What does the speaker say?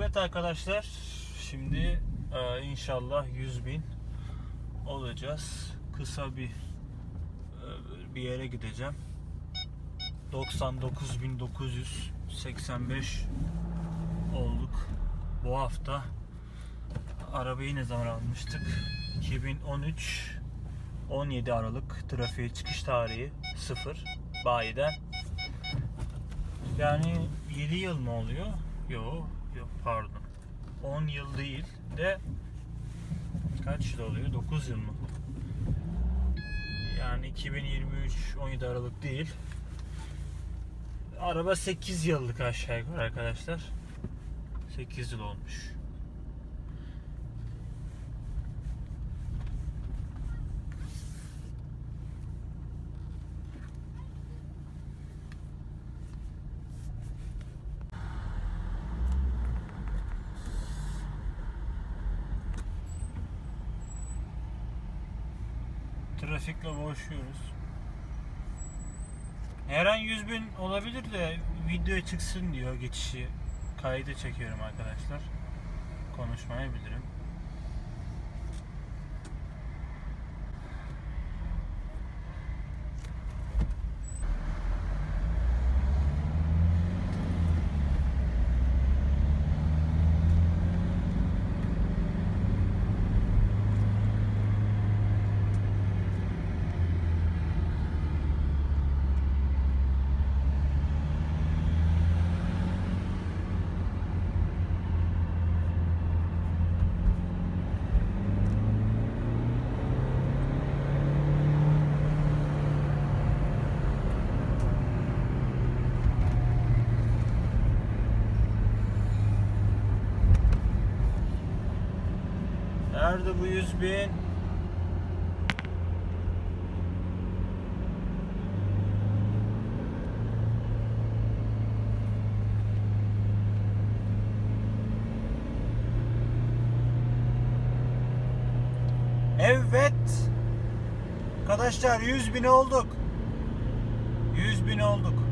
Evet arkadaşlar şimdi e, inşallah 100 bin olacağız. Kısa bir e, bir yere gideceğim. 99.985 olduk bu hafta. Arabayı ne zaman almıştık? 2013 17 Aralık trafiğe çıkış tarihi 0 bayiden. Yani 7 yıl mı oluyor? Yok, yok pardon. 10 yıl değil de kaç yıl oluyor? 9 yıl mı? Yani 2023 17 Aralık değil. Araba 8 yıllık aşağı yukarı arkadaşlar. 8 yıl olmuş. Trafikle boğuşuyoruz. Her an 100 bin olabilir de videoya çıksın diyor geçişi. Kaydı çekiyorum arkadaşlar. Konuşmayabilirim. Nerede bu 100 bin? Evet. Arkadaşlar 100 bin olduk. 100 bin olduk.